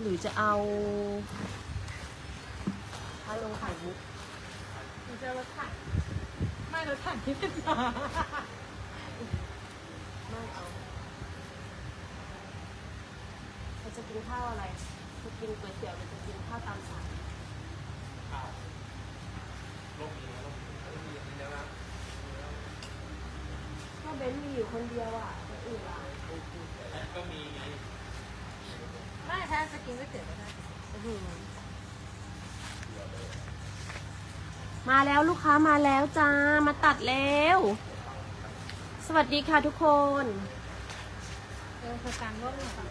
หรือจะเอาถ้าลงไข่มุกมันจะรถถังไม่รถถังที่เป็นมาไม่เอาเขาจะกินข้าวอะไรจะกินก๋วยเตี๋ยวหรือจะกินข้าวตามสั่งข้าวโลกนี้นะโลกนี้โลกนี้อย่างนี้แล้วนะก็เบนซ์มีอยู่คนเดียวอะคนอื่นล่ะ แต่ก็มีไง ไม่ถ้าจะ กินก๋วยเตี๋ยวก็ได้อื้อหือมาแล้วลูกค้ามาแล้วจ้า มาตัดแล้ว สวัสดีค่ะทุกคน เออสตางค์ร่มหน่อย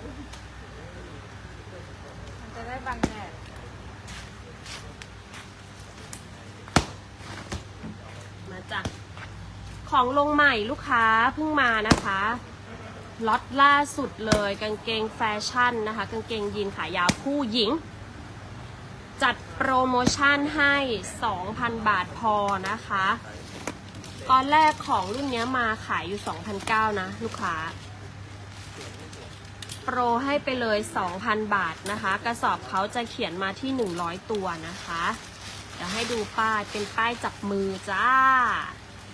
มันจะได้บังแดดมาจากของลงใหม่ลูกค้าเพิ่งมานะคะ ล็อตล่าสุดเลยกางเกงแฟชั่นนะคะ กางเกงยีนขายาวผู้หญิง จัดโปรโมชั่นให้ 2,000 บาทพอนะคะ ตอนแรกของรุ่นนี้มาขายอยู่ 2,009นะลูกค้า โปรให้ไปเลย 2,000 บาทนะคะ กระสอบเขาจะเขียนมาที่ 100 ตัวนะคะเดี๋ยวให้ดูป้ายเป็นป้ายจับมือจ้า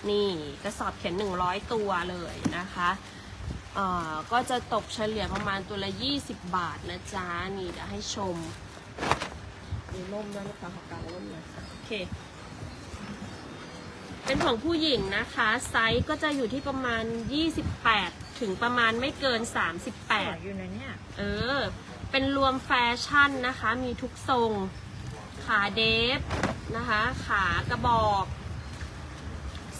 นี่กระสอบเขียน 100 ตัวเลยนะคะ ก็จะตกเฉลี่ยประมาณตัวละ 20 บาทนะจ๊ะ นี่เดี๋ยวให้ชมมีร่มด้วยนะคะขอกางร่มหน่อยโอเค เป็นของผู้หญิงนะคะ ไซส์ก็จะอยู่ที่ประมาณ 28 ถึงประมาณไม่เกินสวย38 อยู่นะเนี่ยเออ เป็นรวมแฟชั่นนะคะ มีทุกทรง ขาเดฟนะคะ ขากระบอก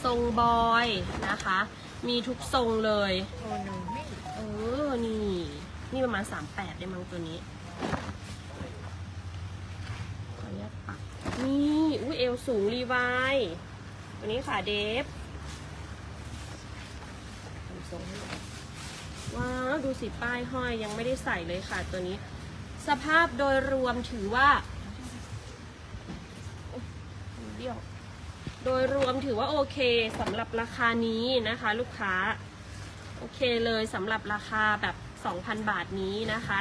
ทรงบอยนะคะ มีทุกทรงเลยโอ้หนูไม่เออนี่ นี่ประมาณ38ได้มั้งตัวนี้ขออนุญาตปักนี่อุ้ยเอวสูงรีวายตัวนี้ขาเดฟทรงว้าวดูสิป้ายห้อยยังไม่ได้ใส่เลยค่ะตัวนี้ สภาพโดยรวมถือว่าเดี่ยว โดยรวมถือว่าโอเคสำหรับราคานี้นะคะ ลูกค้า โอเคเลยสำหรับราคาแบบ 2,000 บาทนี้นะคะ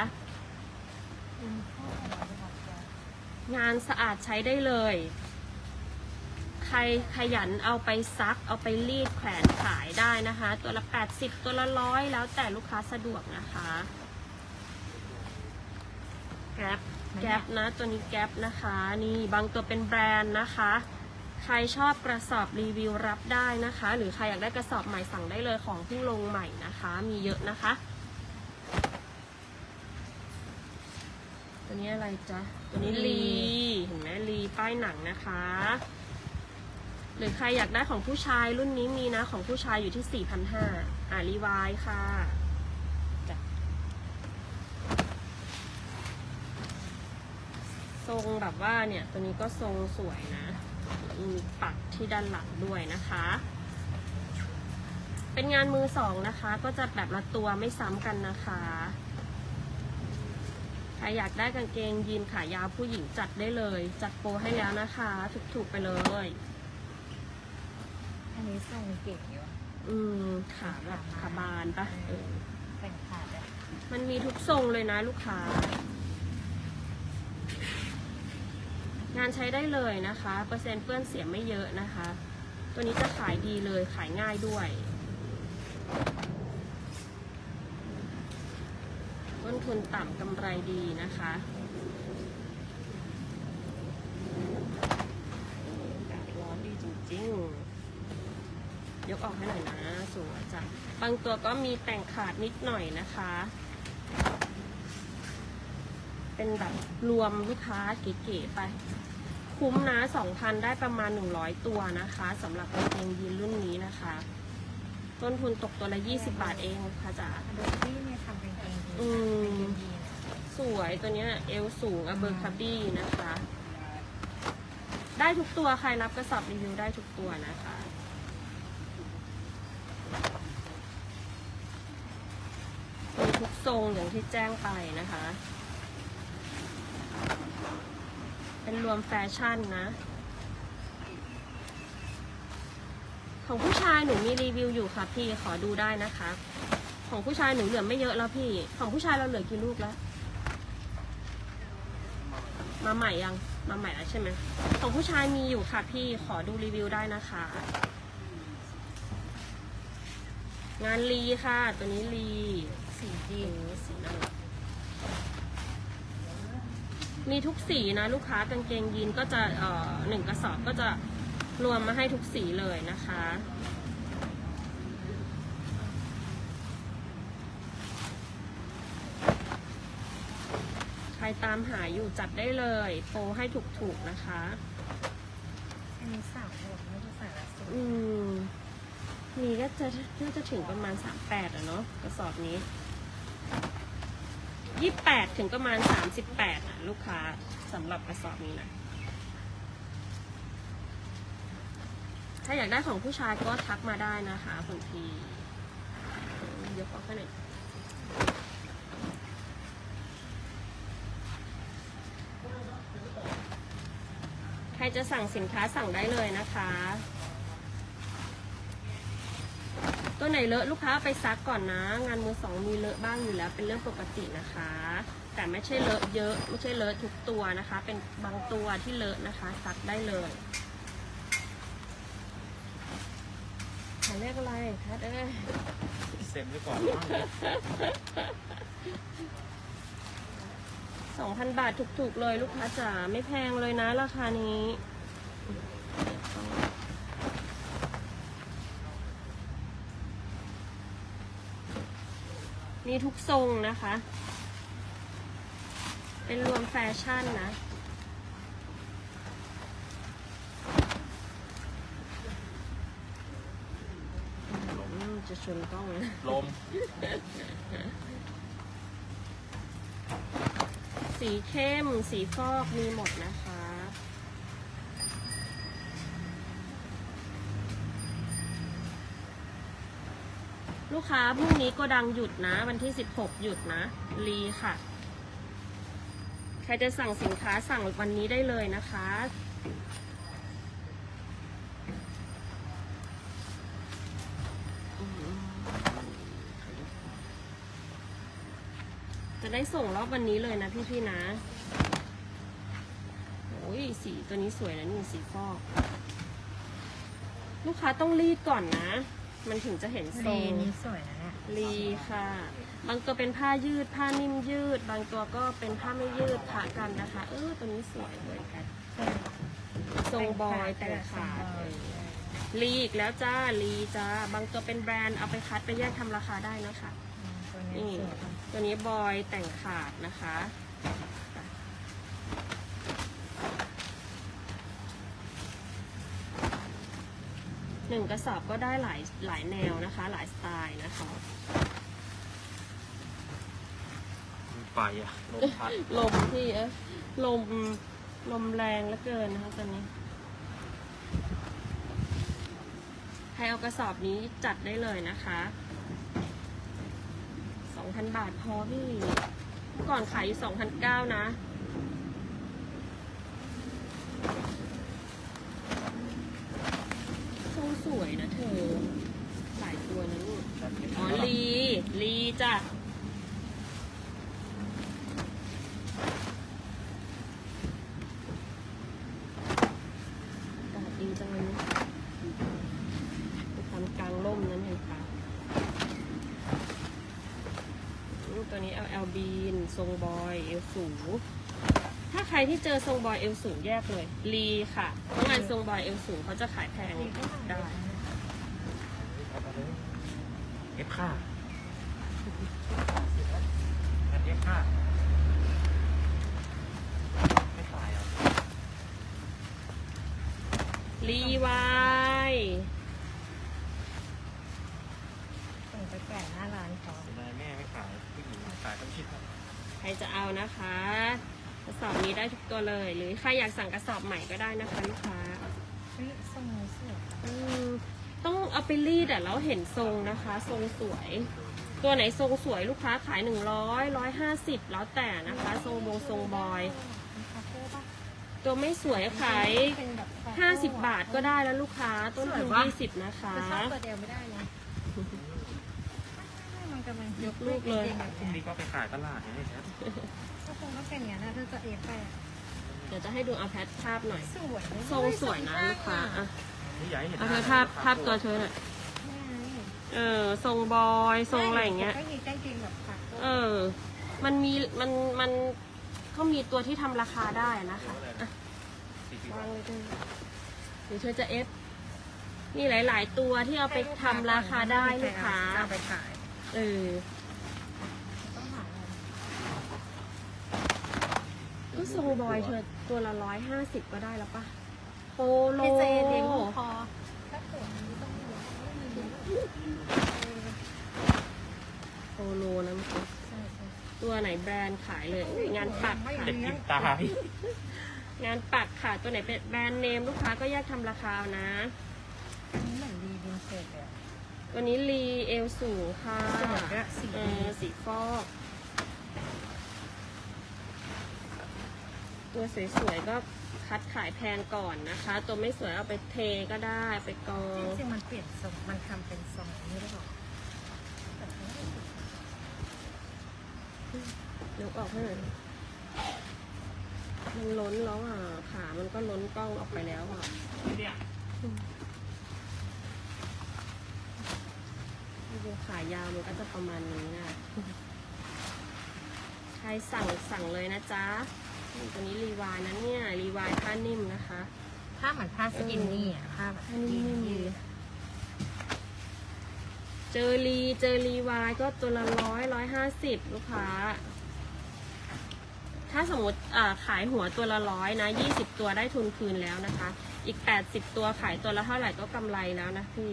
งานสะอาดใช้ได้เลย ใครขยันเอาไปซัก เอาไปรีดแขวนขายได้นะคะ ตัวละ 80 ตัวละร้อยแล้วแต่ลูกค้าสะดวกนะคะแก๊ปแก๊ปนะ ตัวนี้แก๊ปนะคะ นี่บางตัวเป็นแบรนด์นะคะ ใครชอบกระสอบรีวิวรับได้นะคะ หรือใครอยากได้กระสอบใหม่สั่งได้เลยของเพิ่งลงใหม่นะคะ มีเยอะนะคะ ตัวนี้อะไรจ๊ะ ตัวนี้ลีเห็นไหมลีป้ายหนังนะคะ หรือใครอยากได้ของผู้ชายรุ่นนี้มีนะ ของผู้ชายอยู่ที่4,500อ่ารีวายค่ะจ้ะทรงแบบว่าเนี่ย ตัวนี้ก็ทรงสวยนะ มีปักที่ด้านหลังด้วยนะคะ เป็นงานมือสองนะคะ ก็จะแบบละตัวไม่ซ้ำกันนะคะใครอยากได้กางเกงยีนขายาวผู้หญิงจัดได้เลย จัดโปรให้แล้วนะคะ ถูกๆไปเลยอันนี้ทรงเก๋อยู่อะอืมขาแบบขาบานปะเออแต่งขาดอะมันมีทุกทรงเลยนะลูกค้า งานใช้ได้เลยนะคะ เปอร์เซ็นต์เปื้อนเสียไม่เยอะนะคะ ตัวนี้จะขายดีเลยขายง่ายด้วย ต้นทุนต่ำกำไรดีนะคะอากาศร้อนดีจริงๆ ยกออกให้หน่อยนะ สวยจ้ะบางตัวก็มีแต่งขาดนิดหน่อยนะคะ เป็นแบบรวมลูกค้าเก๋ๆไป คุ้มนะ2,000 ได้ประมาณ 100 ตัวนะคะสำหรับกางเกงยีนรุ่นนี้นะคะ ต้นทุนตกตัวละ 20 บาทเองค่ะจ๋าโดยที่เนี่ยทำเป็นเกงยีนอืมเป็นเกงยีนอะสวยตัวเนี้ยเอวสูงอเบอร์คาบี้นะคะ ได้ทุกตัวใครรับกระสอบรีวิวได้ทุกตัวนะคะมีทุกทรงอย่างที่แจ้งไปนะคะ เป็นรวมแฟชั่นนะ ของผู้ชายหนูมีรีวิวอยู่ค่ะพี่ขอดูได้นะคะ ของผู้ชายหนูเหลือไม่เยอะแล้วพี่ ของผู้ชายเราเหลือกี่ลูกแล้วมาใหม่ยังมาใหม่แล้วใช่ไหมของผู้ชายมีอยู่ค่ะพี่ขอดูรีวิวได้นะคะ งานลีค่ะ ตัวนี้ลีสีดีเออสีน่ารัก มีทุกสีนะลูกค้ากางเกงยีนก็จะเอ่อหนึ่งกระสอบก็จะรวมมาให้ทุกสีเลยนะคะ ใครตามหาอยู่จัดได้เลยโปรให้ถูกๆนะคะ อันนี้สาวหมดไม่ใช่สาวละสุดอืม มีก็จะน่าจะถึงประมาณสามแปดอะเนาะกระสอบนี้ ยี่แปดถึงประมาณสามสิบแปดอะลูกค้าสำหรับกระสอบนี้นะ ถ้าอยากได้ของผู้ชายก็ทักมาได้นะคะคุณพีเดี๋ยวขอแค่หนใครจะสั่งสินค้าสั่งได้เลยนะคะ ตัวไหนเลอะลูกค้าเอาไปซักก่อนนะ งานมือสองมีเลอะบ้างอยู่แล้ว เป็นเรื่องปกตินะคะ แต่ไม่ใช่เลอะเยอะไม่ใช่เลอะทุกตัวนะคะ เป็นบางตัวที่เลอะนะคะ ซักได้เลยหายเลขอะไรคะเอ้ยเซ็นไว้ก่อนว่าสองพันบาทถูกๆเลยลูกค้าจ๋าไม่แพงเลยนะราคานี้ มีทุกทรงนะคะ เป็นรวมแฟชั่นนะอืมจะชนกล้องเลยลม สีเข้ม สีฟอกมีหมดนะคะ ลู กค้าพรุ่งนี้โก็ดังหยุดนะ วันที่ 16 หยุดนะ รีค่ะ ใครจะสั่งสินค้าสั่งวันนี้ได้เลยนะคะจะได้ส่งรอบวันนี้เลยนะพี่ๆนะ โอ้ยสีตัวนี้สวยนะนี่สีฟอก ลูกค้าต้องรีดก่อนนะ มันถึงจะเห็นทรลีงนี้สวยนะเนี่ยรีค่ะ บางตัวเป็นผ้ายืด ผ้านิ่มยืด บางตัวก็เป็นผ้าไม่ยืดผ่ากันนะคะ เออตัวนี้สวยเหมือนกันทรงบอยแต่งขาดเออรีอีกแล้วจ้ารีจ้า บางตัวเป็นแบรนด์เอาไปคัดไปแยกทำราคาได้นะคะ ตัวนี้นี่สวยตัวนี้บอยแต่งขาดนะคะ หนึ่งกระสอบก็ได้หลายหลายแนวนะคะ หลายสไตล์นะคะไปอะลมพัดลมที่เอะลมลมแรงเหลือเกินนะคะตอนนี้ใครเอากระสอบนี้จัดได้เลยนะคะสองพันบาทพอพี่เมื่อก่อนขายอยู่สองพันเก้านะ ทรงส วยนะเธอ หลายตัวนะลูก อ๋อ ลี ลีจ้ะ อากาศดีจังเลยนะไปทำกลางร่มนั้นเห็นปะรูปตัวนี้ LL Bean ทรงบอย เอวสูงถ้าใค รที่เจอทรงบอยเอวสูงแยกเลยลีค่ะเพราะงานทรงบอยเอวสูงเขาจะขายแพงได้เอฟค่าอันเอฟค่าไม่ขายอะรีวายส่งไปแปะหน้าร้านเขาเสียดายแม่ไม่ขายผู้หญิงขายทั้งชิ้นใครจะเอานะคะ กระสอบนี้ได้ทุกตัวเลย หรือใครอยากสั่งกระสอบใหม่ก็ได้นะคะลูกค้าเฮ้ยทรงนี้สวยอืมต้องเอาไปรีดอะแล้วเห็นทรงนะคะ ทรงสวย ตัวไหนทรงสวยลูกค้าขายหนึ่งร้อยร้อยห้าสิบแล้วแต่นะคะ ทรงบงทรงบอย เป็นคาเฟ่ปะตัวไม่สวยขาย เป็นแบบคเฟ่ห้าสิบบาทก็ได้แล้วลูกค้า ต้นทุนสวยปะยี่สิบนะคะจะชอบตัวเดียวไม่ได้เลยมัน กำลังยกลูกเลยแบบพรุ่งนี้ก็ไปขายตลาดนี่ใช่ไหมก็คงต้องเป็นอย่างนั้นนะถ้าจะเอฟไปอะดี๋ยวจะให้ดูเอาแพทภาพหน่อยสวยทรงสวยนะลูกค้าอะนี่อยากให้เห็นเอาเธอภาพภาพตัวเธอหน่อยเออทรงบอยทรงอะไรอย่างเงี้ย ก็มีกางเกงแบบขาดเออ มันมี มัน มันเขามีตัวที่ทำราคาได้นะคะอะสี่สิบวางเลยด้วยหรือเธอจะเอฟมีหลาย ๆ ตัวที่เอาไปทำราคาได้ลูกค้าเอาไปขาย เออต้องหาอะไรก็ทรงบอยเธอตัวละร้อยห้าสิบก็ได้แล้วปะโปโลพี่เจเลี้ยงลูกคอถ้าปวดนี้ต้องมีโปโลนะเมื่อกี้ใช่ใช่ตัวไหนแบรนด์ขายเลยงานปักค่ะเด็กกินตาย งานปักค่ะ ตัวไหนเป็นแบรนด์เนมลูกค้าก็แยกทำราคาเอานะ อันนี้เหมือนดีวินเทจเลยอะ วันนี้รีเอลสูงค่ะสวยด้วยสี เออสีฟอก ตัวสวยๆก็คัดขายแพงก่อนนะคะ ตัวไม่สวยเอาไปเทก็ได้ไปกอง จริงๆมันเปลี่ยนทรงมันทำเป็นทรงนี้หรือเปล่าแต่ไม่ได้สุดยกออกให้หน่อยมันล้นแล้วอะ ขา มันก็ล้นกล้องออกไปแล้วอะ เนี่ย ขายาวมันก็จะประมาณนี้นะใครสั่งสั่งเลยนะจ๊ะนี่ตัวนี้รีวายนะเนี่ย รีวายผ้านิ่มนะคะผ้าเหมือนผ้าสกินนี่อะผ้าแบบผ้านิ่มๆยืดเจอรีเจอรีวายก็ตัวละร้อยร้อยห้าสิบลูกค้า ถ้าสมมติอ่าขายหัวตัวละร้อยนะยี่สิบตัวได้ทุนคืนแล้วนะคะ อีกแปดสิบตัวขายตัวละเท่าไหร่ก็กำไรแล้วนะพี่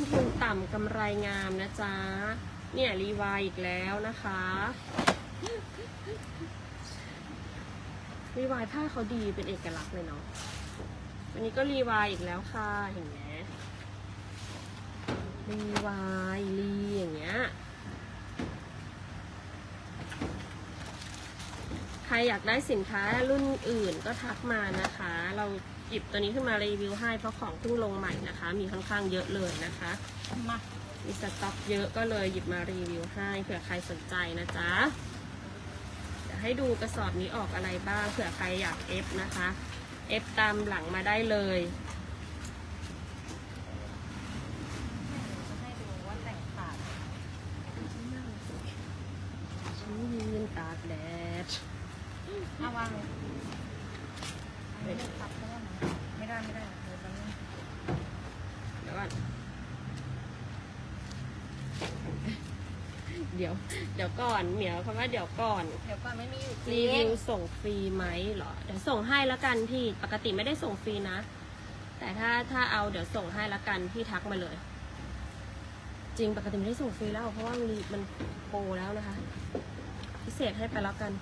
นทุนต่ำกำไรงามนะจ๊ะ เนี่ยรีวายอีกแล้วนะคะ รีวายผ้าเขาดีเป็นเอกลักษณ์เลยเนาะวันนี้ก็รีวายอีกแล้วค่ะเห็นไหมรีวายรีอย่างเงี้ย ใคร อยากได้สินค้ารุ่นอื่นก็ทักมานะคะ เราหยิบตัวนี้ขึ้นมารีวิวให้เพราะของเพิ่งลงใหม่นะคะ มีค่อนข้างเยอะเลยนะคะมามีสต็อกเยอะก็เลยหยิบมารีวิวให้เผื่อใครสนใจนะจ๊ะให้ดูกระสอบนี้ออกอะไรบ้างเผื่อใครอยากเอฟนะคะ เอฟตามหลังมาได้เลย จะให้ดูว่าแต่งขาด ฉันยืนตากแดด เอาวางเลยอันนี้เป็นพับเพราะว่านะไม่ได้ไม่ได้เดี๋ยวจะไม่ เดี๋ยวก่อน เดี๋ยว เดี๋ยวก่อนเหมียวคำว่าเดี๋ยวก่อน เดี๋ยวก่อนไม่มีอยู่จรีริวิงวส่งฟรีไหมเหรอ เดี๋ยวส่งให้แล้วกันพี่ ปกติไม่ได้ส่งฟรีนะ แต่ถ้าถ้าเอาเดี๋ยวส่งให้แล้วกันพี่ทักมาเลย จริงปกติไม่ได้ส่งฟรีแล้ว เพราะว่ามันมันโปรแล้วนะคะ พิเศษให้ไปแล้วกัน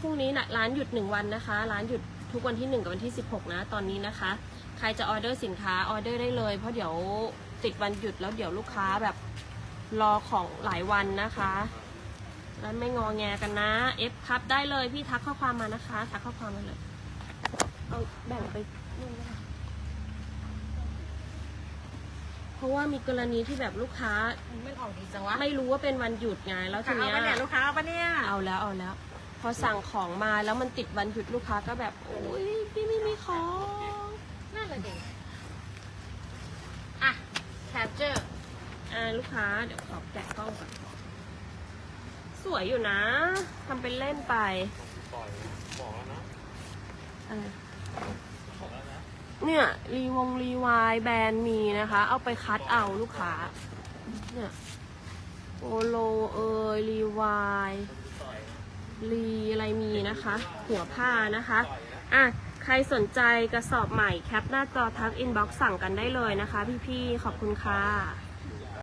พรุ่งนี้นะร้านหยุดหนึ่งวันนะคะ ร้านหยุดทุกวันที่หนึ่งกับวันที่สิบหกนะ ตอนนี้นะคะ ใครจะออเดอร์สินค้าออเดอร์ได้เลย เพราะเดี๋ยวติดวันหยุดแล้วเดี๋ยวลูกค้าแบบ รอของหลายวันนะคะ แล้วไม่งอแงกันนะ เอฟครับได้เลยพี่ทักข้อความมานะคะ ทักข้อความมาเลยเอาแบ่งไปนู่นนะคะเพราะว่ามีกรณีที่แบบลูกค้า มันออกดีจังวะไม่รู้ว่าเป็นวันหยุดไงแล้วทีเอาเนี้ยปะเนี่ยลูกค้าเอาปะเนี่ยเอาแล้วเอาแล้ว พอสั่งของมาแล้วมันติดวันหยุดลูกค้าก็แบบโอ้ยพี่ไม่มีของ นั่นแหละดิอะแคปเจอร์ อ่า ลูกค้า เดี๋ยวขอแกะกล้องก่อนสวยอยู่นะทำเป็นเล่นไปปล่อยบอกแล้วนะอะไรบอกแล้วนะเนี่ย รีวงรีวายแบรนด์มีนะคะ เอาไปคัดเอาลูกค้า เนี่ยโปโลเอยรีวายรีอะไรมีนะคะ หัวผ้านะคะ อะ ใครสนใจกระสอบใหม่แคปหน้าจอทักอินบ็อกซ์สั่งกันได้เลยนะคะพี่ๆ ขอบคุณค่ะ